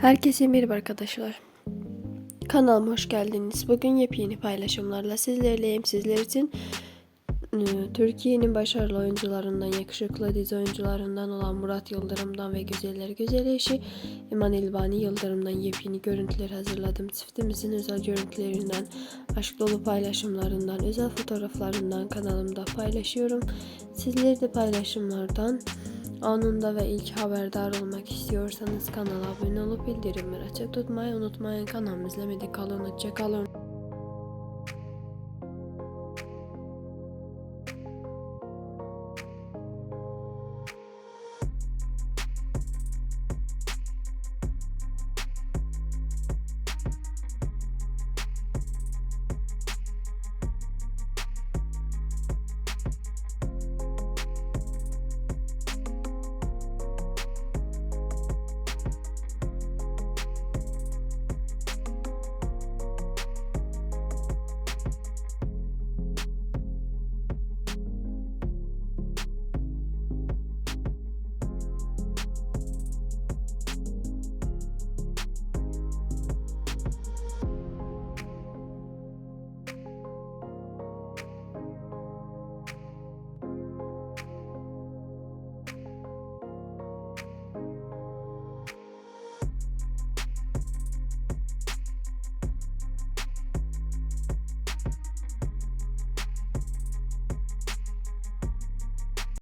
Herkese merhaba arkadaşlar. Kanalıma hoş geldiniz. Bugün yepyeni paylaşımlarla sizlerleyim. Sizler için e, Türkiye'nin başarılı oyuncularından, yakışıklı dizi oyuncularından olan Murat Yıldırım'dan ve Güzeller Güzel eşi İman İlbani Yıldırım'dan yepyeni görüntüler hazırladım. Çiftimizin özel görüntülerinden, aşk dolu paylaşımlarından, özel fotoğraflarından kanalımda paylaşıyorum. Sizler de paylaşımlardan Anında ve ilk haberdar olmak istiyorsanız kanala abone olup bildirimleri açık tutmayı unutmayın. Kanalımı izlemede kalın. Hoşça kalın.